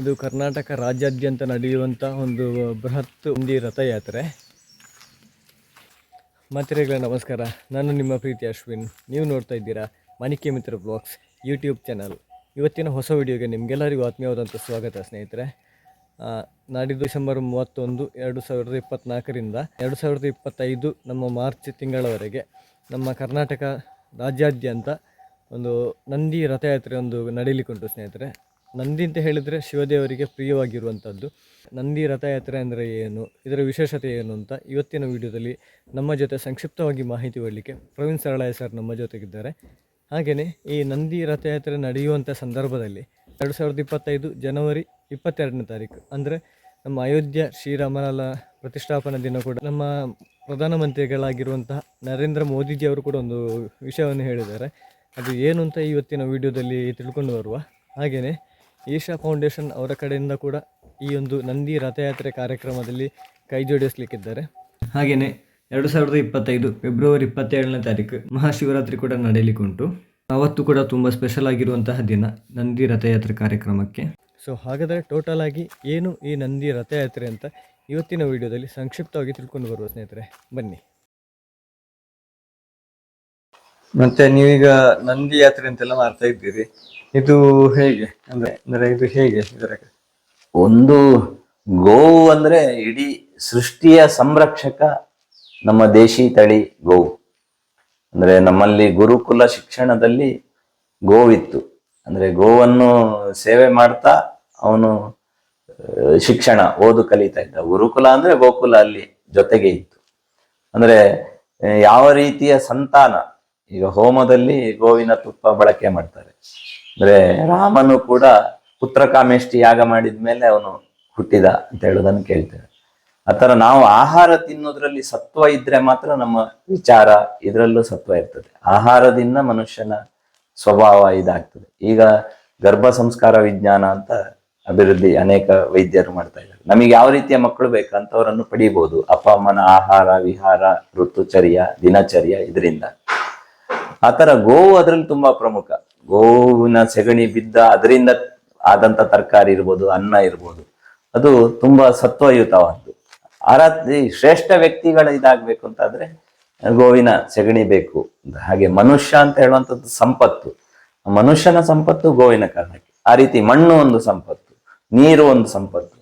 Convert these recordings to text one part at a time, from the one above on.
ಇದು ಕರ್ನಾಟಕ ರಾಜ್ಯಾದ್ಯಂತ ನಡೆಯುವಂಥ ಒಂದು ಬೃಹತ್ ಒಂದಿ ರಥಯಾತ್ರೆ. ಮಾತ್ರೆಗಳ, ನಮಸ್ಕಾರ. ನಾನು ನಿಮ್ಮ ಪ್ರೀತಿ ಅಶ್ವಿನ್. ನೀವು ನೋಡ್ತಾ ಇದ್ದೀರಾ ಮಾಣಿಕ್ಯ ಮಿತ್ರ ಬ್ಲಾಗ್ಸ್ ಯೂಟ್ಯೂಬ್ ಚಾನಲ್. ಇವತ್ತಿನ ಹೊಸ ವಿಡಿಯೋಗೆ ನಿಮಗೆಲ್ಲರಿಗೂ ಆತ್ಮೀಯವಾದಂಥ ಸ್ವಾಗತ, ಸ್ನೇಹಿತರೆ. ನಾಡಿದ್ದು ಡಿಸೆಂಬರ್ ಮೂವತ್ತೊಂದು, ಎರಡು ಸಾವಿರದ ಇಪ್ಪತ್ತ್ನಾಲ್ಕರಿಂದ ಎರಡು ಸಾವಿರದ ಇಪ್ಪತ್ತೈದು ನಮ್ಮ ಮಾರ್ಚ್ ತಿಂಗಳವರೆಗೆ ನಮ್ಮ ಕರ್ನಾಟಕ ರಾಜ್ಯಾದ್ಯಂತ ಒಂದು ನಂದಿ ರಥಯಾತ್ರೆ ಒಂದು ನಡೀಲಿಕ್ಕುಂಟು, ಸ್ನೇಹಿತರೆ. ನಂದಿ ಅಂತ ಹೇಳಿದರೆ ಶಿವದೇವರಿಗೆ ಪ್ರಿಯವಾಗಿರುವಂಥದ್ದು. ನಂದಿ ರಥಯಾತ್ರೆ ಅಂದರೆ ಏನು, ಇದರ ವಿಶೇಷತೆ ಏನು ಅಂತ ಇವತ್ತಿನ ವಿಡಿಯೋದಲ್ಲಿ ನಮ್ಮ ಜೊತೆ ಸಂಕ್ಷಿಪ್ತವಾಗಿ ಮಾಹಿತಿ ಕೊಡಲಿಕ್ಕೆ ಪ್ರವೀಣ್ ಸರಳಾಯ ಸರ್ ನಮ್ಮ ಜೊತೆಗಿದ್ದಾರೆ. ಹಾಗೆಯೇ ಈ ನಂದಿ ರಥಯಾತ್ರೆ ನಡೆಯುವಂಥ ಸಂದರ್ಭದಲ್ಲಿ ಎರಡು ಸಾವಿರದ ಇಪ್ಪತ್ತೈದು ಜನವರಿ ಇಪ್ಪತ್ತೆರಡನೇ ತಾರೀಕು ಅಂದರೆ ನಮ್ಮ ಅಯೋಧ್ಯ ಶ್ರೀರಾಮಲಾಲ ಪ್ರತಿಷ್ಠಾಪನಾ ದಿನ ಕೂಡ ನಮ್ಮ ಪ್ರಧಾನಮಂತ್ರಿಗಳಾಗಿರುವಂತಹ ನರೇಂದ್ರ ಮೋದಿಜಿ ಅವರು ಕೂಡ ಒಂದು ವಿಷಯವನ್ನು ಹೇಳಿದ್ದಾರೆ. ಅದು ಏನು ಅಂತ ಇವತ್ತಿನ ವಿಡಿಯೋದಲ್ಲಿ ತಿಳ್ಕೊಂಡು ಬರುವ ಹಾಗೆಯೇ ಈಶಾ ಫೌಂಡೇಶನ್ ಅವರ ಕಡೆಯಿಂದ ಕೂಡ ಈ ಒಂದು ನಂದಿ ರಥಯಾತ್ರೆ ಕಾರ್ಯಕ್ರಮದಲ್ಲಿ ಕೈ ಜೋಡಿಸಲಿಕ್ಕಿದ್ದಾರೆ. ಹಾಗೆಯೇ ಎರಡು ಸಾವಿರದ ಇಪ್ಪತ್ತೈದು ಫೆಬ್ರವರಿ ಇಪ್ಪತ್ತೇಳನೇ ತಾರೀಕು ಮಹಾಶಿವರಾತ್ರಿ ಕೂಡ ನಡೆಯಲಿಕ್ಕುಂಟು. ಅವತ್ತು ಕೂಡ ತುಂಬ ಸ್ಪೆಷಲ್ ಆಗಿರುವಂತಹ ದಿನ ನಂದಿ ರಥಯಾತ್ರೆ ಕಾರ್ಯಕ್ರಮಕ್ಕೆ. ಸೊ ಹಾಗಾದರೆ ಟೋಟಲ್ ಆಗಿ ಏನು ಈ ನಂದಿ ರಥಯಾತ್ರೆ ಅಂತ ಇವತ್ತಿನ ವಿಡಿಯೋದಲ್ಲಿ ಸಂಕ್ಷಿಪ್ತವಾಗಿ ತಿಳ್ಕೊಂಡು ಬರುವ ಸ್ನೇಹಿತರೆ ಬನ್ನಿ. ಮತ್ತೆ ನೀವೀಗ ನಂದಿ ಯಾತ್ರೆ ಅಂತೆಲ್ಲ ಮಾಡ್ತಾ ಇದ್ದೀರಿ. ಇದು ಹೇಗೆ? ಅಂದ್ರೆ ಅಂದ್ರೆ ಇದು ಹೇಗೆ ಇದರ ಒಂದು ಗೋವು ಅಂದ್ರೆ ಇಡೀ ಸೃಷ್ಟಿಯ ಸಂರಕ್ಷಕ ನಮ್ಮ ದೇಶಿ ತಳಿ ಗೋವು. ಅಂದ್ರೆ ನಮ್ಮಲ್ಲಿ ಗುರುಕುಲ ಶಿಕ್ಷಣದಲ್ಲಿ ಗೋವಿತ್ತು. ಅಂದ್ರೆ ಗೋವನ್ನು ಸೇವೆ ಮಾಡ್ತಾ ಅವನು ಶಿಕ್ಷಣ, ಓದು ಕಲಿತಾ ಇದ್ದ. ಗುರುಕುಲ ಅಂದ್ರೆ ಗೋಕುಲ ಅಲ್ಲಿ ಜೊತೆಗೆ ಇತ್ತು. ಅಂದ್ರೆ ಯಾವ ರೀತಿಯ ಸಂತಾನ? ಈಗ ಹೋಮದಲ್ಲಿ ಗೋವಿನ ತುಪ್ಪ ಬಳಕೆ ಮಾಡ್ತಾರೆ. ಅಂದ್ರೆ ರಾಮನು ಕೂಡ ಪುತ್ರ ಕಾಮೇಷ್ಟಿ ಯಾಗ ಮಾಡಿದ್ಮೇಲೆ ಅವನು ಹುಟ್ಟಿದ ಅಂತ ಹೇಳೋದನ್ನು ಕೇಳ್ತೇವೆ. ಆತರ ನಾವು ಆಹಾರ ತಿನ್ನೋದ್ರಲ್ಲಿ ಸತ್ವ ಇದ್ರೆ ಮಾತ್ರ ನಮ್ಮ ವಿಚಾರ ಇದರಲ್ಲೂ ಸತ್ವ ಇರ್ತದೆ. ಆಹಾರದಿಂದ ಮನುಷ್ಯನ ಸ್ವಭಾವ ಇದಾಗ್ತದೆ. ಈಗ ಗರ್ಭ ಸಂಸ್ಕಾರ ವಿಜ್ಞಾನ ಅಂತ ಅಭಿವೃದ್ಧಿ ಅನೇಕ ವೈದ್ಯರು ಮಾಡ್ತಾ ಇದ್ದಾರೆ. ನಮಗೆ ಯಾವ ರೀತಿಯ ಮಕ್ಕಳು ಬೇಕಂತವರನ್ನು ಪಡಿಬಹುದು ಅಪ್ಪ, ಅಮ್ಮನ ಆಹಾರ, ವಿಹಾರ, ಋತುಚರ್ಯ, ದಿನಚರ್ಯ ಇದರಿಂದ. ಆತರ ಗೋವು ಅದ್ರಲ್ಲಿ ತುಂಬಾ ಪ್ರಮುಖ. ಗೋವಿನ ಸೆಗಣಿ ಬಿದ್ದ ಅದರಿಂದ ಆದಂತ ತರಕಾರಿ ಇರ್ಬೋದು, ಅನ್ನ ಇರ್ಬೋದು. ಅದು ತುಂಬಾ ಸತ್ವಯುತವಾದ್ದು. ಆರಾಧ್ಯ ಶ್ರೇಷ್ಠ ವ್ಯಕ್ತಿಗಳ ಇದಾಗ್ಬೇಕು ಅಂತಾದ್ರೆ ಗೋವಿನ ಸೆಗಣಿ ಬೇಕು. ಹಾಗೆ ಮನುಷ್ಯ ಅಂತ ಹೇಳುವಂಥದ್ದು ಸಂಪತ್ತು. ಮನುಷ್ಯನ ಸಂಪತ್ತು ಗೋವಿನ ಕಾರಣಕ್ಕೆ. ಆ ರೀತಿ ಮಣ್ಣು ಒಂದು ಸಂಪತ್ತು, ನೀರು ಒಂದು ಸಂಪತ್ತು.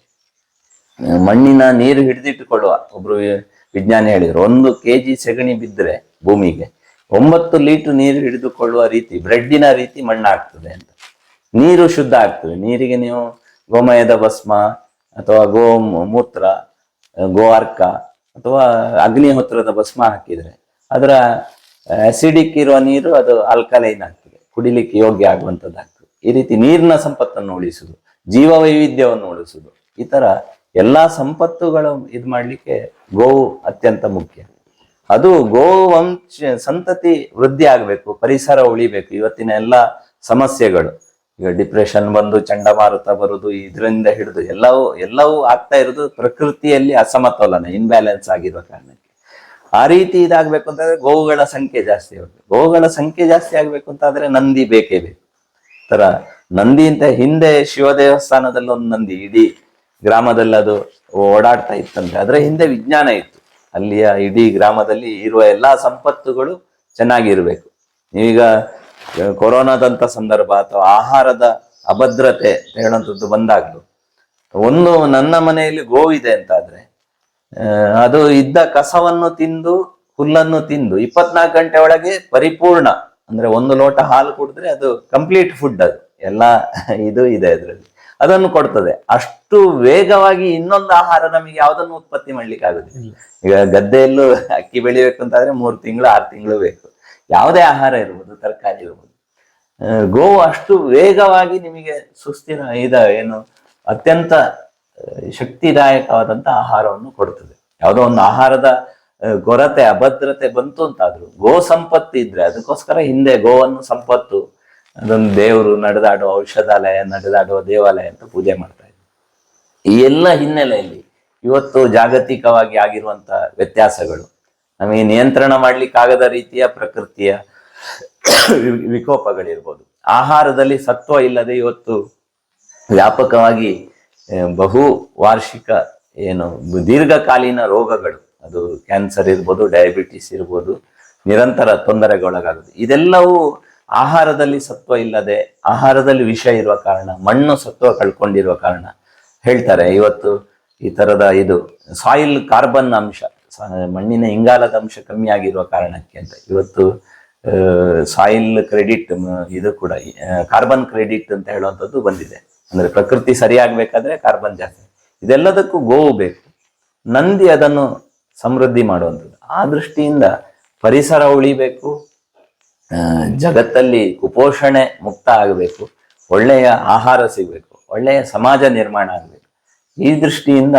ಮಣ್ಣಿನ ನೀರು ಹಿಡಿದಿಟ್ಟುಕೊಳ್ಳುವ, ಒಬ್ರು ವಿಜ್ಞಾನಿ ಹೇಳಿದ್ರು, ಒಂದು ಕೆಜಿ ಸೆಗಣಿ ಬಿದ್ದರೆ ಭೂಮಿಗೆ ಒಂಬತ್ತು ಲೀಟರ್ ನೀರು ಹಿಡಿದುಕೊಳ್ಳುವ ರೀತಿ, ಬ್ರೆಡ್ಡಿನ ರೀತಿ ಮಣ್ಣಾಗ್ತದೆ ಅಂತ. ನೀರು ಶುದ್ಧ ಆಗ್ತದೆ. ನೀರಿಗೆ ನೀವು ಗೋಮಯದ ಭಸ್ಮ ಅಥವಾ ಗೋ ಮೂತ್ರ, ಗೋ ಅರ್ಕ ಅಥವಾ ಅಗ್ನಿಹೋತ್ರದ ಭಸ್ಮ ಹಾಕಿದರೆ ಅದರ ಅಸಿಡಿಕ್ ಇರುವ ನೀರು ಅದು ಆಲ್ಕಲೈನ್ ಆಗ್ತದೆ. ಕುಡಿಲಿಕ್ಕೆ ಯೋಗ್ಯ ಆಗುವಂಥದ್ದಾಗ್ತದೆ ಈ ರೀತಿ ನೀರಿನ ಸಂಪತ್ತನ್ನು ಉಳಿಸುದು ಜೀವ ವೈವಿಧ್ಯವನ್ನು ಉಳಿಸುದು ಈ ತರ ಎಲ್ಲಾ ಸಂಪತ್ತುಗಳು ಇದು ಮಾಡ್ಲಿಕ್ಕೆ ಗೋವು ಅತ್ಯಂತ ಮುಖ್ಯ. ಅದು ಗೋವಂಶ, ಸಂತತಿ ವೃದ್ಧಿ ಆಗ್ಬೇಕು, ಪರಿಸರ ಉಳಿಬೇಕು. ಇವತ್ತಿನ ಎಲ್ಲ ಸಮಸ್ಯೆಗಳು. ಈಗ ಡಿಪ್ರೆಷನ್ ಬಂದು ಚಂಡಮಾರುತ ಬರುದು, ಇದರಿಂದ ಹಿಡಿದು ಎಲ್ಲವೂ ಎಲ್ಲವೂ ಆಗ್ತಾ ಇರೋದು ಪ್ರಕೃತಿಯಲ್ಲಿ ಅಸಮತೋಲನ ಇನ್ಬ್ಯಾಲೆನ್ಸ್ ಆಗಿರೋ ಕಾರಣಕ್ಕೆ. ಆ ರೀತಿ ಇದಾಗ್ಬೇಕು ಅಂತಂದ್ರೆ ಗೋವುಗಳ ಸಂಖ್ಯೆ ಜಾಸ್ತಿ ಆಗ್ಬೇಕು. ಗೋವುಗಳ ಸಂಖ್ಯೆ ಜಾಸ್ತಿ ಆಗ್ಬೇಕು ಅಂತಾದ್ರೆ ನಂದಿ ಬೇಕೇ ಬೇಕು. ತರ ನಂದಿ ಅಂತ ಹಿಂದೆ ಶಿವ ದೇವಸ್ಥಾನದಲ್ಲಿ ಒಂದು ನಂದಿ, ಇಡೀ ಗ್ರಾಮದಲ್ಲಿ ಅದು ಓಡಾಡ್ತಾ ಇತ್ತಂತೆ. ಅದರ ಹಿಂದೆ ವಿಜ್ಞಾನ ಇತ್ತು. ಅಲ್ಲಿಯ ಇಡೀ ಗ್ರಾಮದಲ್ಲಿ ಇರುವ ಎಲ್ಲಾ ಸಂಪತ್ತುಗಳು ಚೆನ್ನಾಗಿರಬೇಕು. ಈಗ ಕೊರೋನಾದಂಥ ಸಂದರ್ಭ ಅಥವಾ ಆಹಾರದ ಅಭದ್ರತೆ ಹೇಳುವಂಥದ್ದು ಬಂದಾಗಲು, ಒಂದು ನನ್ನ ಮನೆಯಲ್ಲಿ ಗೋವಿದೆ ಅಂತಾದ್ರೆ ಅದು ಇದ್ದ ಕಸವನ್ನು ತಿಂದು, ಹುಲ್ಲನ್ನು ತಿಂದು ಇಪ್ಪತ್ನಾಲ್ಕು ಗಂಟೆ ಒಳಗೆ ಪರಿಪೂರ್ಣ. ಅಂದ್ರೆ ಒಂದು ಲೋಟ ಹಾಲು ಕುಡಿದ್ರೆ ಅದು ಕಂಪ್ಲೀಟ್ ಫುಡ್ ಅದು. ಎಲ್ಲ ಇದು ಇದೆ ಅದರಲ್ಲಿ. ಅದನ್ನು ಕೊಡ್ತದೆ. ಅಷ್ಟು ವೇಗವಾಗಿ ಇನ್ನೊಂದು ಆಹಾರ ನಮಗೆ ಯಾವುದನ್ನು ಉತ್ಪತ್ತಿ ಮಾಡ್ಲಿಕ್ಕೆ ಆಗುದಿಲ್ಲ ಈಗ ಗದ್ದೆಯಲ್ಲೂ ಅಕ್ಕಿ ಬೆಳಿಬೇಕು ಅಂತಾದ್ರೆ ಮೂರು ತಿಂಗಳು ಆರು ತಿಂಗಳು ಬೇಕು. ಯಾವುದೇ ಆಹಾರ ಇರ್ಬೋದು ತರಕಾರಿ ಇರ್ಬೋದು. ಗೋವು ಅಷ್ಟು ವೇಗವಾಗಿ ನಿಮಗೆ ಸುಸ್ಥಿರ ಇದ ಏನು ಅತ್ಯಂತ ಶಕ್ತಿದಾಯಕವಾದಂತ ಆಹಾರವನ್ನು ಕೊಡ್ತದೆ. ಯಾವುದೋ ಒಂದು ಆಹಾರದ ಕೊರತೆ ಅಭದ್ರತೆ ಬಂತು ಅಂತಾದ್ರು ಗೋ ಸಂಪತ್ತು ಇದ್ರೆ ಅದಕ್ಕೋಸ್ಕರ ಹಿಂದೆ ಗೋವನ್ನು ಸಂಪತ್ತು ಅದೊಂದು ದೇವರು ನಡೆದಾಡುವ ಔಷಧಾಲಯ, ನಡೆದಾಡುವ ದೇವಾಲಯ ಅಂತ ಪೂಜೆ ಮಾಡ್ತಾ ಇದ್ರು. ಈ ಎಲ್ಲ ಹಿನ್ನೆಲೆಯಲ್ಲಿ ಇವತ್ತು ಜಾಗತಿಕವಾಗಿ ಆಗಿರುವಂತ ವ್ಯತ್ಯಾಸಗಳು, ನಮಗೆ ನಿಯಂತ್ರಣ ಮಾಡ್ಲಿಕ್ಕಾಗದ ರೀತಿಯ ಪ್ರಕೃತಿಯ ವಿಕೋಪಗಳಿರ್ಬೋದು. ಆಹಾರದಲ್ಲಿ ಸತ್ವ ಇಲ್ಲದೆ ಇವತ್ತು ವ್ಯಾಪಕವಾಗಿ ಬಹು ವಾರ್ಷಿಕ, ಏನು, ದೀರ್ಘಕಾಲೀನ ರೋಗಗಳು, ಅದು ಕ್ಯಾನ್ಸರ್ ಇರ್ಬೋದು, ಡಯಾಬಿಟಿಸ್ ಇರ್ಬೋದು, ನಿರಂತರ ತೊಂದರೆಗೊಳಗಾಗುದು ಇದೆಲ್ಲವೂ ಆಹಾರದಲ್ಲಿ ಸತ್ವ ಇಲ್ಲದೆ ಆಹಾರದಲ್ಲಿ ವಿಷ ಇರುವ ಕಾರಣ, ಮಣ್ಣು ಸತ್ವ ಕಳ್ಕೊಂಡಿರುವ ಕಾರಣ ಹೇಳ್ತಾರೆ ಇವತ್ತು ಈ ತರದ ಇದು ಸಾಯಿಲ್ ಕಾರ್ಬನ್ ಅಂಶ, ಮಣ್ಣಿನ ಇಂಗಾಲದ ಅಂಶ ಕಮ್ಮಿ ಆಗಿರುವ ಕಾರಣಕ್ಕೆ ಅಂತ. ಇವತ್ತು ಸಾಯಿಲ್ ಕ್ರೆಡಿಟ್ ಇದು ಕೂಡ ಕಾರ್ಬನ್ ಕ್ರೆಡಿಟ್ ಅಂತ ಹೇಳುವಂಥದ್ದು ಬಂದಿದೆ. ಅಂದ್ರೆ ಪ್ರಕೃತಿ ಸರಿಯಾಗಬೇಕಾದ್ರೆ ಕಾರ್ಬನ್ ಜಾಸ್ತಿ. ಇದೆಲ್ಲದಕ್ಕೂ ಗೋವು ಬೇಕು. ನಂದಿ ಅದನ್ನು ಸಮೃದ್ಧಿ ಮಾಡುವಂಥದ್ದು. ಆ ದೃಷ್ಟಿಯಿಂದ ಪರಿಸರ ಉಳಿಬೇಕು. ಜಗತ್ತಲ್ಲಿ ಕುಪೋಷಣೆ ಮುಕ್ತ ಆಗಬೇಕು, ಒಳ್ಳೆಯ ಆಹಾರ ಸಿಗಬೇಕು, ಒಳ್ಳೆಯ ಸಮಾಜ ನಿರ್ಮಾಣ ಆಗಬೇಕು. ಈ ದೃಷ್ಟಿಯಿಂದ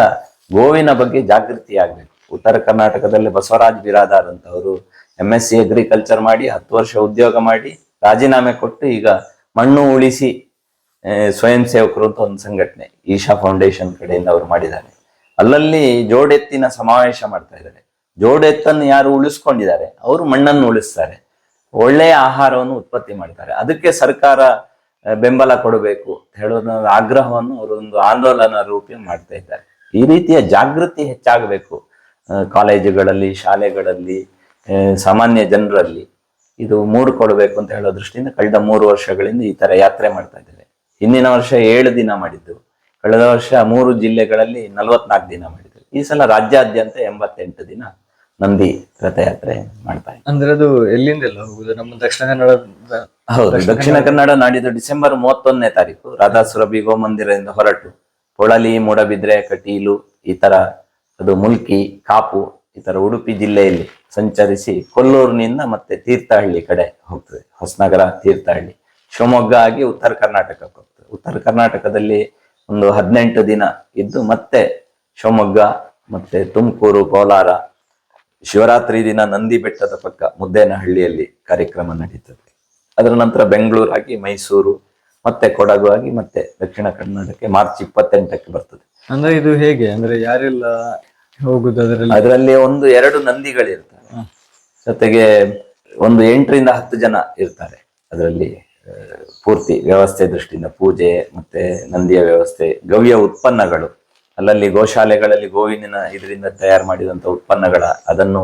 ಗೋವಿನ ಬಗ್ಗೆ ಜಾಗೃತಿ ಆಗಬೇಕು. ಉತ್ತರ ಕರ್ನಾಟಕದಲ್ಲಿ ಬಸವರಾಜ್ ಬಿರಾದಾರ್ ಅಂತ ಅವರು ಎಂ ಎಸ್ ಸಿ ಅಗ್ರಿಕಲ್ಚರ್ ಮಾಡಿ, ಹತ್ತು ವರ್ಷ ಉದ್ಯೋಗ ಮಾಡಿ, ರಾಜೀನಾಮೆ ಕೊಟ್ಟು ಈಗ ಮಣ್ಣು ಉಳಿಸಿ ಸ್ವಯಂ ಸೇವಕರು ಅಂತ ಒಂದು ಸಂಘಟನೆ ಈಶಾ ಫೌಂಡೇಶನ್ ಕಡೆಯಿಂದ ಅವರು ಮಾಡಿದ್ದಾರೆ. ಅಲ್ಲಲ್ಲಿ ಜೋಡೆತ್ತಿನ ಸಮಾವೇಶ ಮಾಡ್ತಾ ಇದ್ದಾರೆ. ಜೋಡೆತ್ತನ್ನು ಯಾರು ಉಳಿಸ್ಕೊಂಡಿದ್ದಾರೆ? ಅವರು ಮಣ್ಣನ್ನು ಉಳಿಸ್ತಾರೆ. ಒಳ್ಳೆಯ ಆಹಾರವನ್ನು ಉತ್ಪತ್ತಿ ಮಾಡ್ತಾರೆ. ಅದಕ್ಕೆ ಸರ್ಕಾರ ಬೆಂಬಲ ಕೊಡಬೇಕು ಹೇಳೋದ ಆಗ್ರಹವನ್ನು ಒಂದು ಆಂದೋಲನ ರೂಪಿ ಮಾಡ್ತಾ ಇದ್ದಾರೆ. ಈ ರೀತಿಯ ಜಾಗೃತಿ ಹೆಚ್ಚಾಗಬೇಕು. ಕಾಲೇಜುಗಳಲ್ಲಿ, ಶಾಲೆಗಳಲ್ಲಿ ಸಾಮಾನ್ಯ ಜನರಲ್ಲಿ. ಇದು ಮೂಡಿಕೊಡ್ಬೇಕು ಅಂತ ಹೇಳೋ ದೃಷ್ಟಿಯಿಂದ ಕಳೆದ ಮೂರು ವರ್ಷಗಳಿಂದ ಈ ತರ ಯಾತ್ರೆ ಮಾಡ್ತಾ ಇದ್ದೇವೆ. ಹಿಂದಿನ ವರ್ಷ ಏಳು ದಿನ ಮಾಡಿದ್ದು. ಕಳೆದ ವರ್ಷ ಮೂರು ಜಿಲ್ಲೆಗಳಲ್ಲಿ ನಲವತ್ನಾಲ್ಕು ದಿನ ಮಾಡಿದ್ರು ಈ ಸಲ ರಾಜ್ಯಾದ್ಯಂತ ಎಂಬತ್ತೆಂಟು ದಿನ. ನಂದಿ ರಥಯಾತ್ರೆ ಮಾಡ್ತಾರೆ ಅಂದ್ರೆ ಅದು ಎಲ್ಲಿಂದ ಹೋಗುದು? ನಮ್ಮ ದಕ್ಷಿಣ ಕನ್ನಡ ಹೌದು ದಕ್ಷಿಣ ಕನ್ನಡ ನಾಡಿದ್ದು ಡಿಸೆಂಬರ್ ಮೂವತ್ತೊಂದನೇ ತಾರೀಕು. ರಾಧಾಸುರಭಿ ಗೋಮಂದಿರದಿಂದ ಹೊರಟು. ಪೊಳಲಿ ಮೂಡಬಿದ್ರೆ ಕಟೀಲು ಈ ತರ ಅದು ಮುಲ್ಕಿ ಕಾಪು ಈ ತರ ಉಡುಪಿ ಜಿಲ್ಲೆಯಲ್ಲಿ ಸಂಚರಿಸಿ ಕೊಲ್ಲೂರಿನಿಂದ ಮತ್ತೆ ತೀರ್ಥಹಳ್ಳಿ ಕಡೆ ಹೋಗ್ತದೆ. ಹೊಸನಗರ ತೀರ್ಥಹಳ್ಳಿ. ಶಿವಮೊಗ್ಗ ಆಗಿ ಉತ್ತರ ಕರ್ನಾಟಕಕ್ಕೆ ಹೋಗ್ತದೆ. ಉತ್ತರ ಕರ್ನಾಟಕದಲ್ಲಿ ಒಂದು ಹದಿನೆಂಟು ದಿನ ಇದ್ದು ಮತ್ತೆ ಶಿವಮೊಗ್ಗ ಮತ್ತೆ ತುಮಕೂರು ಕೋಲಾರ ಶಿವರಾತ್ರಿ ದಿನ ನಂದಿ ಬೆಟ್ಟದ ಪಕ್ಕ ಮುದ್ದೇನಹಳ್ಳಿಯಲ್ಲಿ ಕಾರ್ಯಕ್ರಮ ನಡೀತದೆ. ಅದರ ನಂತರ ಬೆಂಗಳೂರಾಗಿ ಮೈಸೂರು ಮತ್ತೆ ಕೊಡಗು ಆಗಿ ಮತ್ತೆ ದಕ್ಷಿಣ ಕನ್ನಡಕ್ಕೆ ಮಾರ್ಚ್ ಇಪ್ಪತ್ತೆಂಟಕ್ಕೆ ಬರ್ತದೆ. ಅಂದ್ರೆ ಇದು ಹೇಗೆ? ಅಂದ್ರೆ ಯಾರೆಲ್ಲ ಹೋಗುದು ಅದರಲ್ಲಿ? ಅದರಲ್ಲಿ ಒಂದು ಎರಡು ನಂದಿಗಳಿರ್ತವೆ ಜೊತೆಗೆ ಒಂದು ಎಂಟರಿಂದ ಹತ್ತು ಜನ ಇರ್ತಾರೆ. ಅದರಲ್ಲಿ ಪೂರ್ತಿ ವ್ಯವಸ್ಥೆ ದೃಷ್ಟಿಯಿಂದ ಪೂಜೆ ಮತ್ತೆ ನಂದಿಯ ವ್ಯವಸ್ಥೆ ಗವ್ಯ ಉತ್ಪನ್ನಗಳು. ಅಲ್ಲಲ್ಲಿ ಗೋಶಾಲೆಗಳಲ್ಲಿ ಗೋವಿನ ಇದರಿಂದ ತಯಾರು ಮಾಡಿದಂತ ಉತ್ಪನ್ನಗಳ ಅದನ್ನು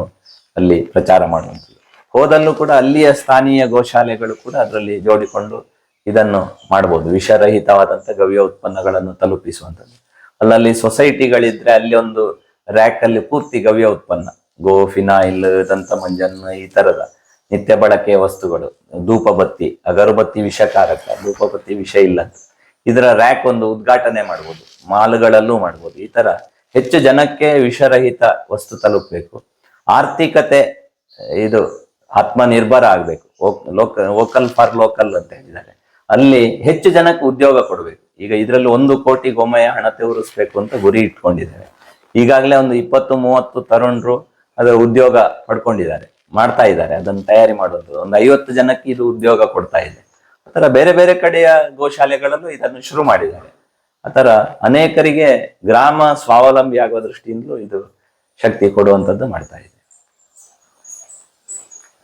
ಅಲ್ಲಿ ಪ್ರಚಾರ ಮಾಡುವಂಥದ್ದು. ಹೋದಲ್ಲೂ ಕೂಡ ಅಲ್ಲಿಯ ಸ್ಥಾನೀಯ ಗೋಶಾಲೆಗಳು ಕೂಡ ಅದರಲ್ಲಿ ಜೋಡಿಕೊಂಡು ಇದನ್ನು ಮಾಡಬಹುದು ವಿಷರಹಿತವಾದಂಥ ಗವ್ಯ ಉತ್ಪನ್ನಗಳನ್ನು ತಲುಪಿಸುವಂಥದ್ದು. ಅಲ್ಲಲ್ಲಿ ಸೊಸೈಟಿಗಳಿದ್ರೆ ಅಲ್ಲಿ ಒಂದು ರ್ಯಾಕ್ ಅಲ್ಲಿ ಪೂರ್ತಿ ಗವ್ಯ ಉತ್ಪನ್ನ. ಗೋ ಫಿನಾಯಿಲ್ ದಂತ ಮಂಜನ್ ಈ ತರದ ನಿತ್ಯ ಬಳಕೆಯ ವಸ್ತುಗಳು. ಧೂಪಬತ್ತಿ, ಅಗರಬತ್ತಿ ವಿಷಕಾರಕ, ಧೂಪಬತ್ತಿ ವಿಷ ಇಲ್ಲ ಇದರ ರ್ಯಾಕ್ ಒಂದು ಉದ್ಘಾಟನೆ ಮಾಡ್ಬೋದು. ಮಾಲ್ಗಳಲ್ಲೂ ಮಾಡ್ಬೋದು. ಈ ತರ ಹೆಚ್ಚು ಜನಕ್ಕೆ ವಿಷರಹಿತ ವಸ್ತು ತಲುಪಬೇಕು. ಆರ್ಥಿಕತೆ, ಇದು ಆತ್ಮನಿರ್ಭರ ಆಗ್ಬೇಕು. ಲೋಕ, ವೋಕಲ್ ಫಾರ್ ಲೋಕಲ್ ಅಂತ ಹೇಳಿದ್ದಾರೆ. ಅಲ್ಲಿ ಹೆಚ್ಚು ಜನಕ್ಕೆ ಉದ್ಯೋಗ ಕೊಡಬೇಕು. ಈಗ ಇದರಲ್ಲಿ ಒಂದು ಕೋಟಿ ಗೊಮ್ಮೆಯ ಹಣ ತೆವರಿಸ್ಬೇಕು ಅಂತ ಗುರಿ ಇಟ್ಕೊಂಡಿದ್ದಾರೆ. ಈಗಾಗಲೇ ಒಂದು ಇಪ್ಪತ್ತು, ಮೂವತ್ತು ತರುಣರು ಅದರ ಉದ್ಯೋಗ ಪಡ್ಕೊಂಡಿದ್ದಾರೆ, ಮಾಡ್ತಾ ಇದ್ದಾರೆ. ಅದನ್ನು ತಯಾರಿ ಮಾಡೋದು. ಒಂದು ಐವತ್ತು ಜನಕ್ಕೆ ಇದು ಉದ್ಯೋಗ ಕೊಡ್ತಾ ಇದೆ. ಆ ಬೇರೆ ಬೇರೆ ಕಡೆಯ ಗೋಶಾಲೆಗಳಲ್ಲೂ ಇದನ್ನು ಶುರು ಮಾಡಿದ್ದಾರೆ. ಆ ಥರ ಅನೇಕರಿಗೆ ಗ್ರಾಮ ಸ್ವಾವಲಂಬಿ ಆಗುವ ದೃಷ್ಟಿಯಿಂದಲೂ ಇದು ಶಕ್ತಿ ಕೊಡುವಂಥದ್ದು ಮಾಡ್ತಾ ಇದೆ.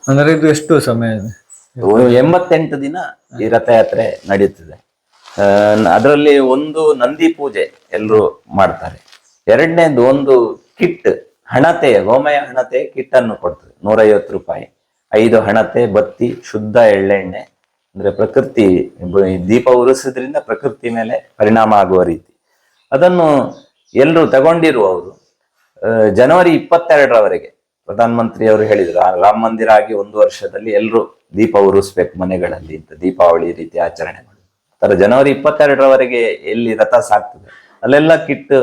ಅಂದ್ರೆ ಇದು ಎಷ್ಟು ಸಮಯ ಇದೆ? ಎಂಬತ್ತೆಂಟು ದಿನ ಈ ರಥಯಾತ್ರೆ ನಡೆಯುತ್ತದೆ ಅದರಲ್ಲಿ ಒಂದು ನಂದಿ ಪೂಜೆ ಎಲ್ಲರೂ ಮಾಡ್ತಾರೆ. ಎರಡನೇದು ಒಂದು ಕಿಟ್ ಹಣತೆ ಗೋಮಯ ಹಣತೆ ಕಿಟ್ ಅನ್ನು ಕೊಡ್ತದೆ. ನೂರೈವತ್ತು ರೂಪಾಯಿ. ಐದು ಹಣತೆ ಬತ್ತಿ ಶುದ್ಧ ಎಳ್ಳೆಣ್ಣೆ ಅಂದ್ರೆ ಪ್ರಕೃತಿ ದೀಪ ಉರಿಸೋದ್ರಿಂದ ಪ್ರಕೃತಿ ಮೇಲೆ ಪರಿಣಾಮ ಆಗುವ ರೀತಿ. ಅದನ್ನು ಎಲ್ಲರೂ ತಗೊಂಡಿರುವವರು ಜನವರಿ ಇಪ್ಪತ್ತೆರಡರವರೆಗೆ ಪ್ರಧಾನ ಮಂತ್ರಿ ಅವರು ಹೇಳಿದ್ರು ರಾಮ ಮಂದಿರ ಆಗಿ ಒಂದು ವರ್ಷದಲ್ಲಿ ಎಲ್ಲರೂ ದೀಪ ಉರಿಸ್ಬೇಕು ಮನೆಗಳಲ್ಲಿ ಅಂತ, ದೀಪಾವಳಿ ರೀತಿ ಆಚರಣೆ ಮಾಡಿ. ತರ ಜನವರಿ ಇಪ್ಪತ್ತೆರಡರವರೆಗೆ ಎಲ್ಲಿ ರಥ ಸಾಕ್ತದೆ, ಅಲ್ಲೆಲ್ಲ ಕಿಟ್ಟು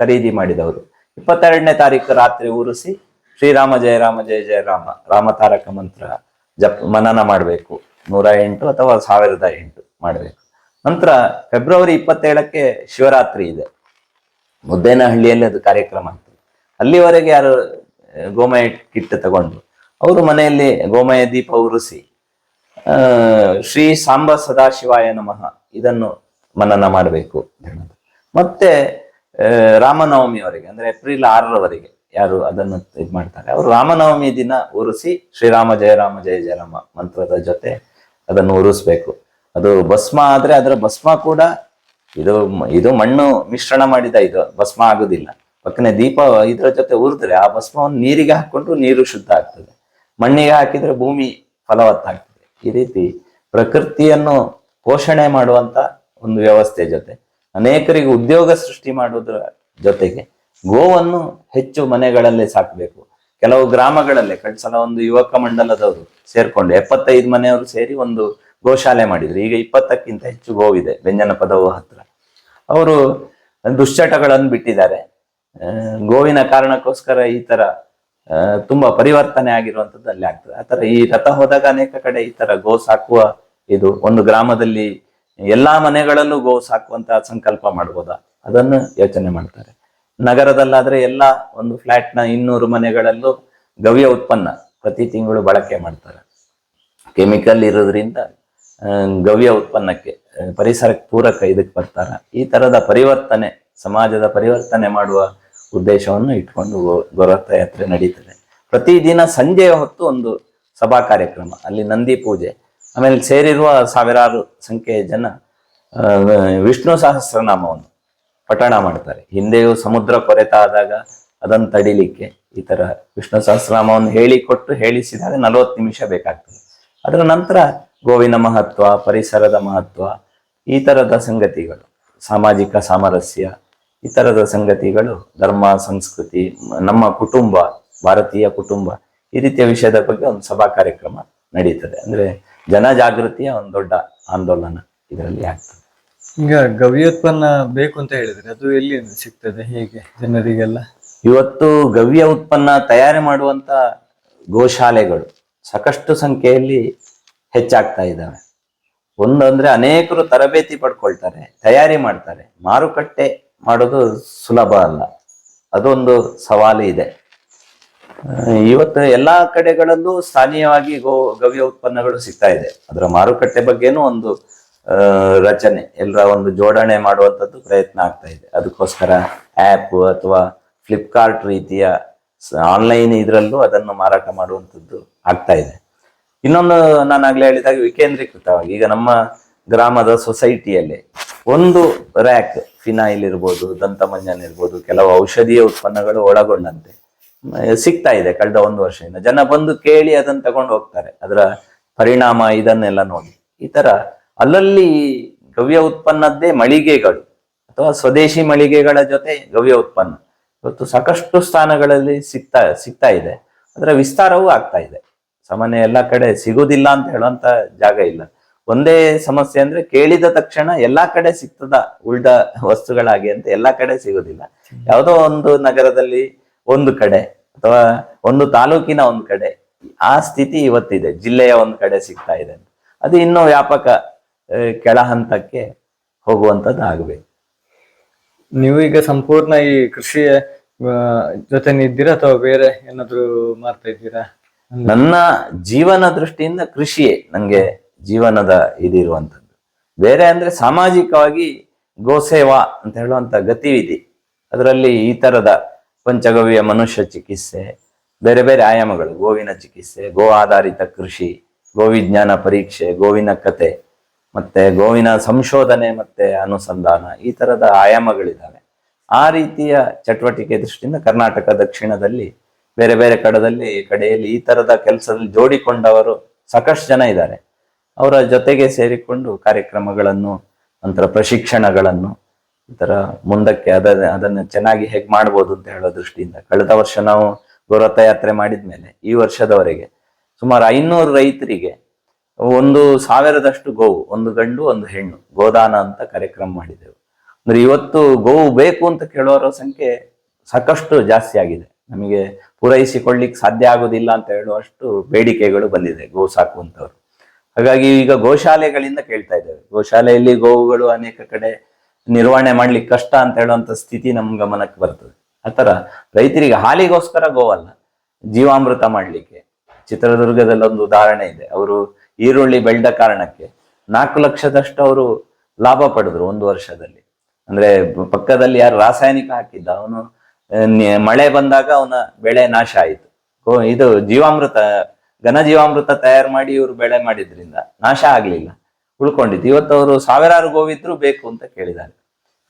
ಖರೀದಿ ಮಾಡಿದವರು. ಇಪ್ಪತ್ತೆರಡನೇ ತಾರೀಕು ರಾತ್ರಿ ಉರಿಸಿ ಶ್ರೀರಾಮ ಜಯ ರಾಮ ಜಯ ಜಯ ರಾಮ ರಾಮ ತಾರಕ ಮಂತ್ರ ಜಪ್ ಮನನ ಮಾಡಬೇಕು. ನೂರ ಎಂಟು ಅಥವಾ ಸಾವಿರದ ಎಂಟು ಮಾಡಬೇಕು. ನಂತರ ಫೆಬ್ರವರಿ ಇಪ್ಪತ್ತೇಳಕ್ಕೆ ಶಿವರಾತ್ರಿ ಇದೆ. ಮುದ್ದೇನಹಳ್ಳಿಯಲ್ಲಿ ಅದು ಕಾರ್ಯಕ್ರಮ ಆಗ್ತದೆ. ಅಲ್ಲಿವರೆಗೆ ಯಾರು ಗೋಮಯ ಕಿಟ್ಟು ತಗೊಂಡು ಅವರು ಮನೆಯಲ್ಲಿ ಗೋಮಯ ದೀಪ ಉರುಸಿ ಶ್ರೀ ಸಾಂಬ ಸದಾಶಿವಾಯ ನಮಃ ಇದನ್ನು ಮನನ ಮಾಡಬೇಕು ಮತ್ತೆ ರಾಮನವಮಿಯವರೆಗೆ, ಅಂದ್ರೆ ಏಪ್ರಿಲ್ ಆರರವರೆಗೆ ಯಾರು ಅದನ್ನು ಇದು ಮಾಡ್ತಾರೆ ಅವರು ರಾಮನವಮಿ ದಿನ ಉರುಸಿ ಶ್ರೀರಾಮ ಜಯ ರಾಮ ಜಯ ಜಯ ರಾಮ ಮಂತ್ರದ ಜೊತೆ ಅದನ್ನು ಉರಿಸ್ಬೇಕು. ಅದು ಭಸ್ಮ ಆದ್ರೆ ಅದರ ಭಸ್ಮ ಕೂಡ ಇದು ಇದು ಮಣ್ಣು ಮಿಶ್ರಣ ಮಾಡಿದ ಇದು, ಭಸ್ಮ ಆಗುದಿಲ್ಲ. ಪಕ್ಕನೆ ದೀಪ ಇದರ ಜೊತೆ ಉರಿದ್ರೆ ಆ ಭಸ್ಮವನ್ನು ನೀರಿಗೆ ಹಾಕೊಂಡ್ರು ನೀರು ಶುದ್ಧ ಆಗ್ತದೆ. ಮಣ್ಣಿಗೆ ಹಾಕಿದ್ರೆ ಭೂಮಿ ಫಲವತ್ತಾಗ್ತದೆ. ಈ ರೀತಿ ಪ್ರಕೃತಿಯನ್ನು ಪೋಷಣೆ ಮಾಡುವಂತ ಒಂದು ವ್ಯವಸ್ಥೆ ಜೊತೆ. ಅನೇಕರಿಗೆ ಉದ್ಯೋಗ ಸೃಷ್ಟಿ ಮಾಡುವುದರ ಜೊತೆಗೆ ಗೋವನ್ನು ಹೆಚ್ಚು ಮನೆಗಳಲ್ಲಿ ಸಾಕಬೇಕು. ಕೆಲವು ಗ್ರಾಮಗಳಲ್ಲೇ ಕಳೆದ ಸಲ ಒಂದು ಯುವಕ ಮಂಡಲದವರು ಸೇರ್ಕೊಂಡು ಎಪ್ಪತ್ತೈದು ಮನೆಯವರು ಸೇರಿ ಒಂದು ಗೋಶಾಲೆ ಮಾಡಿದ್ರು. ಈಗ ಇಪ್ಪತ್ತಕ್ಕಿಂತ ಹೆಚ್ಚು ಗೋವಿದೆ ವ್ಯಂಜನ ಪದವು ಹತ್ರ. ಅವರು ದುಶ್ಚಟಗಳನ್ನು ಬಿಟ್ಟಿದ್ದಾರೆ. ಗೋವಿನ ಕಾರಣಕ್ಕೋಸ್ಕರ ಈ ತರ ತುಂಬಾ ಪರಿವರ್ತನೆ ಆಗಿರುವಂತದ್ದು ಅಲ್ಲಿ ಆಗ್ತದೆ. ಆತರ ಈ ರಥ ಹೋದಾಗ ಅನೇಕ ಕಡೆ ಈ ತರ ಗೋ ಸಾಕುವ ಇದು ಒಂದು ಗ್ರಾಮದಲ್ಲಿ ಎಲ್ಲಾ ಮನೆಗಳಲ್ಲೂ ಗೋ ಸಾಕುವಂತ ಸಂಕಲ್ಪ ಮಾಡ್ಬೋದಾ? ಅದನ್ನು ಯೋಚನೆ ಮಾಡ್ತಾರೆ. ನಗರದಲ್ಲಾದ್ರೆ ಎಲ್ಲ ಒಂದು ಫ್ಲಾಟ್ನ ಇನ್ನೂರು ಮನೆಗಳಲ್ಲೂ ಗವ್ಯ ಉತ್ಪನ್ನ ಪ್ರತಿ ತಿಂಗಳು ಬಳಕೆ ಮಾಡ್ತಾರೆ. ಕೆಮಿಕಲ್ ಇರೋದ್ರಿಂದ ಗವ್ಯ ಉತ್ಪನ್ನಕ್ಕೆ ಪರಿಸರಕ್ಕೆ ಪೂರಕ ಇದಕ್ಕೆ ಬರ್ತಾರ. ಈ ತರದ ಪರಿವರ್ತನೆ, ಸಮಾಜದ ಪರಿವರ್ತನೆ ಮಾಡುವ ಉದ್ದೇಶವನ್ನು ಇಟ್ಕೊಂಡು ಗೋರಥ ಯಾತ್ರೆ ನಡೀತದೆ. ಪ್ರತಿದಿನ ಸಂಜೆಯ ಹೊತ್ತು ಒಂದು ಸಭಾ ಕಾರ್ಯಕ್ರಮ, ಅಲ್ಲಿ ನಂದಿ ಪೂಜೆ. ಆಮೇಲೆ ಸೇರಿರುವ ಸಾವಿರಾರು ಸಂಖ್ಯೆಯ ಜನ ವಿಷ್ಣು ಸಹಸ್ರನಾಮವನ್ನು ಪಠಣ ಮಾಡ್ತಾರೆ. ಹಿಂದೆಯೂ ಸಮುದ್ರ ಕೊರೆತ ಆದಾಗ ಅದನ್ನು ತಡಿಲಿಕ್ಕೆ ಈ ತರ ವಿಷ್ಣು ಸಹಸ್ರನಾಮವನ್ನು ಹೇಳಿಕೊಟ್ಟು ಹೇಳಿಸಿದಾಗ ನಲವತ್ತು ನಿಮಿಷ ಬೇಕಾಗ್ತದೆ. ಅದರ ನಂತರ ಗೋವಿನ ಮಹತ್ವ, ಪರಿಸರದ ಮಹತ್ವ, ಈ ತರದ ಸಂಗತಿಗಳು, ಸಾಮಾಜಿಕ ಸಾಮರಸ್ಯ, ಈ ತರದ ಸಂಗತಿಗಳು, ಧರ್ಮ, ಸಂಸ್ಕೃತಿ, ನಮ್ಮ ಕುಟುಂಬ, ಭಾರತೀಯ ಕುಟುಂಬ, ಈ ರೀತಿಯ ವಿಷಯದ ಬಗ್ಗೆ ಒಂದು ಸಭಾ ಕಾರ್ಯಕ್ರಮ ನಡೀತದೆ. ಅಂದ್ರೆ ಜನಜಾಗೃತಿಯ ಒಂದು ದೊಡ್ಡ ಆಂದೋಲನ ಇದರಲ್ಲಿ ಆಗ್ತದೆ. ಈಗ ಗವ್ಯೋತ್ಪನ್ನ ಬೇಕು ಅಂತ ಹೇಳಿದ್ರೆ ಅದು ಎಲ್ಲಿ ಸಿಗ್ತದೆ? ಹೇಗೆ ಜನರಿಗೆಲ್ಲ? ಇವತ್ತು ಗವ್ಯ ಉತ್ಪನ್ನ ತಯಾರಿ ಮಾಡುವಂತ ಗೋಶಾಲೆಗಳು ಸಾಕಷ್ಟು ಸಂಖ್ಯೆಯಲ್ಲಿ ಹೆಚ್ಚಾಗ್ತಾ ಇದ್ದಾವೆ. ಒಂದು ಅಂದ್ರೆ ಅನೇಕರು ತರಬೇತಿ ಪಡ್ಕೊಳ್ತಾರೆ, ತಯಾರಿ ಮಾಡ್ತಾರೆ. ಮಾರುಕಟ್ಟೆ ಮಾಡೋದು ಸುಲಭ ಅಲ್ಲ. ಅದೊಂದು ಸವಾಲು ಇದೆ. ಇವತ್ತು ಎಲ್ಲಾ ಕಡೆಗಳಲ್ಲೂ ಸ್ಥಾನೀಯವಾಗಿ ಗೋ, ಗವ್ಯ ಉತ್ಪನ್ನಗಳು ಸಿಗ್ತಾ ಇದೆ. ಅದರ ಮಾರುಕಟ್ಟೆ ಬಗ್ಗೆನೂ ಒಂದು ರಚನೆ, ಎಲ್ಲರ ಒಂದು ಜೋಡಣೆ ಮಾಡುವಂಥದ್ದು ಪ್ರಯತ್ನ ಆಗ್ತಾ ಇದೆ. ಅದಕ್ಕೋಸ್ಕರ ಆ್ಯಪ್ ಅಥವಾ ಫ್ಲಿಪ್ಕಾರ್ಟ್ ರೀತಿಯ ಆನ್ಲೈನ್ ಇದರಲ್ಲೂ ಅದನ್ನು ಮಾರಾಟ ಮಾಡುವಂಥದ್ದು ಆಗ್ತಾ ಇದೆ. ಇನ್ನೊಂದು ನಾನು ಆಗ್ಲೇ ಹೇಳಿದಾಗ ವಿಕೇಂದ್ರೀಕೃತವಾಗಿ, ಈಗ ನಮ್ಮ ಗ್ರಾಮದ ಸೊಸೈಟಿಯಲ್ಲಿ ಒಂದು ರ್ಯಾಕ್ ಫಿನಾಯಿಲ್ ಇರ್ಬೋದು, ದಂತಮಂಜನ್ ಇರ್ಬೋದು, ಕೆಲವು ಔಷಧೀಯ ಉತ್ಪನ್ನಗಳು ಒಳಗೊಂಡಂತೆ ಸಿಗ್ತಾ ಇದೆ ಕಳೆದ ಒಂದು ವರ್ಷದಿಂದ. ಜನ ಬಂದು ಕೇಳಿ ಅದನ್ನ ತಗೊಂಡು ಹೋಗ್ತಾರೆ. ಅದರ ಪರಿಣಾಮ ಇದನ್ನೆಲ್ಲ ನೋಡಿ. ಈ ತರ ಅಲ್ಲಲ್ಲಿ ಗವ್ಯ ಉತ್ಪನ್ನದ್ದೇ ಮಳಿಗೆಗಳು ಅಥವಾ ಸ್ವದೇಶಿ ಮಳಿಗೆಗಳ ಜೊತೆ ಗವ್ಯ ಉತ್ಪನ್ನ. ಇವತ್ತು ಸಾಕಷ್ಟು ಸ್ಥಾನಗಳಲ್ಲಿ ಸಿಗ್ತಾ ಸಿಗ್ತಾ ಇದೆ. ಅದರ ವಿಸ್ತಾರವೂ ಆಗ್ತಾ ಇದೆ. ಸಾಮಾನ್ಯ ಎಲ್ಲ ಕಡೆ ಸಿಗುದಿಲ್ಲ ಅಂತ ಹೇಳುವಂತ ಜಾಗ ಇಲ್ಲ. ಒಂದೇ ಸಮಸ್ಯೆ ಅಂದ್ರೆ ಕೇಳಿದ ತಕ್ಷಣ ಎಲ್ಲಾ ಕಡೆ ಸಿಗ್ತದ ಉಳ್ದ ವಸ್ತುಗಳಾಗಿ ಅಂತ ಎಲ್ಲಾ ಕಡೆ ಸಿಗುದಿಲ್ಲ. ಯಾವುದೋ ಒಂದು ನಗರದಲ್ಲಿ ಒಂದು ಕಡೆ ಅಥವಾ ಒಂದು ತಾಲೂಕಿನ ಒಂದು ಕಡೆ ಆ ಸ್ಥಿತಿ ಇವತ್ತಿದೆ. ಜಿಲ್ಲೆಯ ಒಂದು ಕಡೆ ಸಿಗ್ತಾ ಇದೆ ಅದು ಇನ್ನೂ ವ್ಯಾಪಕ ಕೆಳ ಹಂತಕ್ಕೆ ಹೋಗುವಂಥದ್ದು ಆಗಬೇಕು ನೀವು ಈಗ ಸಂಪೂರ್ಣ ಈ ಕೃಷಿಯ ಜೊತೆ ಇದ್ದೀರಾ ಅಥವಾ ಬೇರೆ ಏನಾದರೂ ಮಾಡ್ತಾ ಇದ್ದೀರಾ ನನ್ನ ಜೀವನ ದೃಷ್ಟಿಯಿಂದ ಕೃಷಿಯೇ ನನಗೆ ಜೀವನದ ಇದಿರುವಂಥದ್ದು. ಬೇರೆ ಅಂದ್ರೆ ಸಾಮಾಜಿಕವಾಗಿ ಗೋಸೇವಾ ಅಂತ ಹೇಳುವಂಥ ಗತಿವಿಧಿ. ಅದರಲ್ಲಿ ಈ ತರದ ಪಂಚಗವ್ಯ ಮನುಷ್ಯ ಚಿಕಿತ್ಸೆ, ಬೇರೆ ಬೇರೆ ಆಯಾಮಗಳು, ಗೋವಿನ ಚಿಕಿತ್ಸೆ, ಗೋ ಆಧಾರಿತ ಕೃಷಿ ಗೋವಿಜ್ಞಾನ ಪರೀಕ್ಷೆ, ಗೋವಿನ ಕತೆ ಮತ್ತೆ ಗೋವಿನ ಸಂಶೋಧನೆ ಮತ್ತೆ ಅನುಸಂಧಾನ ಈ ತರದ ಆಯಾಮಗಳಿದ್ದಾವೆ ಆ ರೀತಿಯ ಚಟುವಟಿಕೆ ದೃಷ್ಟಿಯಿಂದ ಕರ್ನಾಟಕ ದಕ್ಷಿಣದಲ್ಲಿ, ಬೇರೆ ಬೇರೆ ಕಡದಲ್ಲಿ ಕಡೆಯಲ್ಲಿ ಈ ತರದ ಕೆಲಸದಲ್ಲಿ ಜೋಡಿಕೊಂಡವರು ಸಾಕಷ್ಟು ಜನ ಇದ್ದಾರೆ. ಅವರ ಜೊತೆಗೆ ಸೇರಿಕೊಂಡು ಕಾರ್ಯಕ್ರಮಗಳನ್ನು, ನಂತರ ಪ್ರಶಿಕ್ಷಣಗಳನ್ನು ಈ ತರ ಮುಂದಕ್ಕೆ ಅದ, ಅದನ್ನು ಚೆನ್ನಾಗಿ ಹೇಗೆ ಮಾಡ್ಬೋದು ಅಂತ ಹೇಳೋ ದೃಷ್ಟಿಯಿಂದ ಕಳೆದ ವರ್ಷ ನಾವು ಗೋರಥ ಯಾತ್ರೆ ಮಾಡಿದ್ಮೇಲೆ ಈ ವರ್ಷದವರೆಗೆ ಸುಮಾರು ಐನೂರು ರೈತರಿಗೆ ಒಂದು ಸಾವಿರದಷ್ಟು ಗೋವು, ಒಂದು ಗಂಡು, ಒಂದು ಹೆಣ್ಣು, ಗೋದಾನ ಅಂತ ಕಾರ್ಯಕ್ರಮ ಮಾಡಿದೆವು. ಅಂದ್ರೆ ಇವತ್ತು ಗೋವು ಬೇಕು ಅಂತ ಕೇಳೋರ ಸಂಖ್ಯೆ ಸಾಕಷ್ಟು ಜಾಸ್ತಿ ಆಗಿದೆ. ನಮಗೆ ಪೂರೈಸಿಕೊಳ್ಳಿಕ್ ಸಾಧ್ಯ ಆಗುದಿಲ್ಲ ಅಂತ ಹೇಳುವಷ್ಟು ಬೇಡಿಕೆಗಳು ಬಂದಿದೆ ಗೋ ಸಾಕುವಂತವ್ರು ಹಾಗಾಗಿ ಈಗ ಗೋಶಾಲೆಗಳಿಂದ ಕೇಳ್ತಾ ಇದ್ದೇವೆ. ಗೋಶಾಲೆಯಲ್ಲಿ ಗೋವುಗಳು ಅನೇಕ ಕಡೆ ನಿರ್ವಹಣೆ ಮಾಡ್ಲಿಕ್ಕೆ ಕಷ್ಟ ಅಂತ ಹೇಳುವಂತ ಸ್ಥಿತಿ ನಮ್ ಗಮನಕ್ಕೆ ಬರ್ತದೆ. ಆತರ ರೈತರಿಗೆ ಹಾಲಿಗೋಸ್ಕರ ಗೋವಲ್ಲ, ಜೀವಾಮೃತ ಮಾಡ್ಲಿಕ್ಕೆ. ಚಿತ್ರದುರ್ಗದಲ್ಲಿ ಒಂದು ಉದಾಹರಣೆ ಇದೆ. ಅವರು ಈರುಳ್ಳಿ ಬೆಳೆದ ಕಾರಣಕ್ಕೆ ನಾಲ್ಕು ಲಕ್ಷದಷ್ಟು ಅವರು ಲಾಭ ಪಡೆದ್ರು ಒಂದು ವರ್ಷದಲ್ಲಿ. ಅಂದ್ರೆ ಪಕ್ಕದಲ್ಲಿ ಯಾರು ರಾಸಾಯನಿಕ ಹಾಕಿದ್ದ, ಅವನು ಮಳೆ ಬಂದಾಗ ಅವನ ಬೆಳೆ ನಾಶ ಆಯಿತು. ಇದು ಜೀವಾಮೃತ, ಘನ ಜೀವಾಮೃತ ತಯಾರು ಮಾಡಿ ಇವರು ಬೆಳೆ ಮಾಡಿದ್ರಿಂದ ನಾಶ ಆಗ್ಲಿಲ್ಲ, ಉಳ್ಕೊಂಡಿತ್ತು. ಇವತ್ತು ಅವರು ಸಾವಿರಾರು ಗೋವಿದ್ರು ಬೇಕು ಅಂತ ಕೇಳಿದ್ದಾರೆ.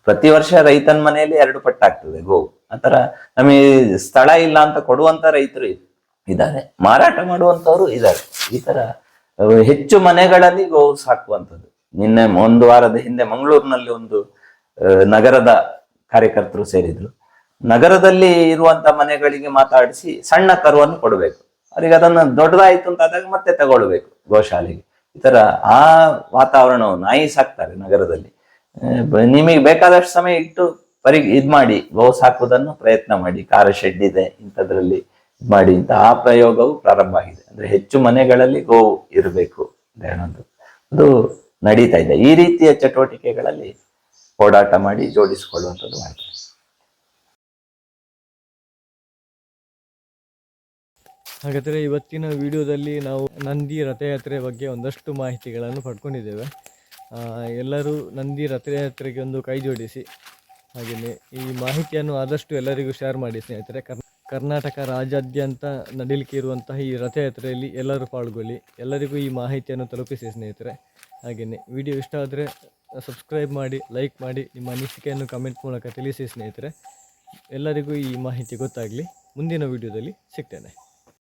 ಪ್ರತಿ ವರ್ಷ ರೈತನ ಮನೆಯಲ್ಲಿ ಎರಡು ಪಟ್ಟಾಗ್ತದೆ ಗೋವು. ಆತರ ನಮಗೆ ಸ್ಥಳ ಇಲ್ಲ ಅಂತ ಕೊಡುವಂತ ರೈತರು ಇದ್ದಾರೆ. ಮಾರಾಟ ಮಾಡುವಂತವ್ರು ಇದ್ದಾರೆ. ಈ ತರ ಹೆಚ್ಚು ಮನೆಗಳಲ್ಲಿ ಗೋವು ಸಾಕುವಂಥದ್ದು. ನಿನ್ನೆ ಒಂದು ವಾರದ ಹಿಂದೆ ಮಂಗಳೂರಿನಲ್ಲಿ ಒಂದು ನಗರದ ಕಾರ್ಯಕರ್ತರು ಸೇರಿದ್ರು. ನಗರದಲ್ಲಿ ಇರುವಂತ ಮನೆಗಳಿಗೆ ಮಾತಾಡಿಸಿ ಸಣ್ಣ ಕರುವನ್ನು ಕೊಡಬೇಕು. ಅವರಿಗೆ ಅದನ್ನು ದೊಡ್ಡದಾಯ್ತು ಅಂತ ಆದಾಗ ಮತ್ತೆ ತಗೊಳ್ಬೇಕು ಗೋಶಾಲೆಗೆ ಈ ತರ ಆ ವಾತಾವರಣವು ನಾಯಿ ಸಾಕ್ತಾರೆ ನಗರದಲ್ಲಿ. ನಿಮಗೆ ಬೇಕಾದಷ್ಟು ಸಮಯ ಇಟ್ಟು ಪರಿ ಇದ್ ಮಾಡಿ ಗೋ ಸಾಕುವುದನ್ನು ಪ್ರಯತ್ನ ಮಾಡಿ. ಕಾರ ಶೆಡ್ ಇದೆ ಇಂಥದ್ರಲ್ಲಿ. ಮಾಡಿ ಅಂತ ಆ ಪ್ರಯೋಗವು ಪ್ರಾರಂಭ ಆಗಿದೆ. ಅಂದ್ರೆ ಹೆಚ್ಚು ಮನೆಗಳಲ್ಲಿ ಗೋ ಇರಬೇಕು ಅಂತ ಹೇಳೋದು. ಅದು ನಡೀತಾ ಇದೆ. ಈ ರೀತಿಯ ಚಟುವಟಿಕೆಗಳಲ್ಲಿ ಓಡಾಟ ಮಾಡಿ ಜೋಡಿಸಿಕೊಳ್ಳುವಂಥದ್ದು ಮಾಡ್ತಾರೆ. ಹಾಗಾದರೆ ಇವತ್ತಿನ ವಿಡಿಯೋದಲ್ಲಿ ನಾವು ನಂದಿ ರಥಯಾತ್ರೆ ಬಗ್ಗೆ ಒಂದಷ್ಟು ಮಾಹಿತಿಗಳನ್ನು ಪಡ್ಕೊಂಡಿದ್ದೇವೆ. ಎಲ್ಲರೂ ನಂದಿ ರಥಯಾತ್ರೆಗೆ ಒಂದು ಕೈ ಜೋಡಿಸಿ ಹಾಗೆಯೇ ಈ ಮಾಹಿತಿಯನ್ನು ಆದಷ್ಟು ಎಲ್ಲರಿಗೂ ಶೇರ್ ಮಾಡಿ ಸ್ನೇಹಿತರೆ. ಕರ್ನಾಟಕ ರಾಜ್ಯಾದ್ಯಂತ ನಡೀಲಿಕ್ಕೆ ಇರುವಂತಹ ಈ ರಥಯಾತ್ರೆಯಲ್ಲಿ ಎಲ್ಲರೂ ಪಾಲ್ಗೊಳ್ಳಿ. ಎಲ್ಲರಿಗೂ ಈ ಮಾಹಿತಿಯನ್ನು ತಲುಪಿಸಿ ಸ್ನೇಹಿತರೆ. ಹಾಗೆಯೇ ವಿಡಿಯೋ ಇಷ್ಟ ಆದರೆ ಸಬ್ಸ್ಕ್ರೈಬ್ ಮಾಡಿ ಲೈಕ್ ಮಾಡಿ, ನಿಮ್ಮ ಅನಿಸಿಕೆಯನ್ನು ಕಮೆಂಟ್ ಮೂಲಕ ತಿಳಿಸಿ ಸ್ನೇಹಿತರೆ. ಎಲ್ಲರಿಗೂ ಈ ಮಾಹಿತಿ ಗೊತ್ತಾಗಲಿ. ಮುಂದಿನ ವಿಡಿಯೋದಲ್ಲಿ ಸಿಗ್ತೇನೆ.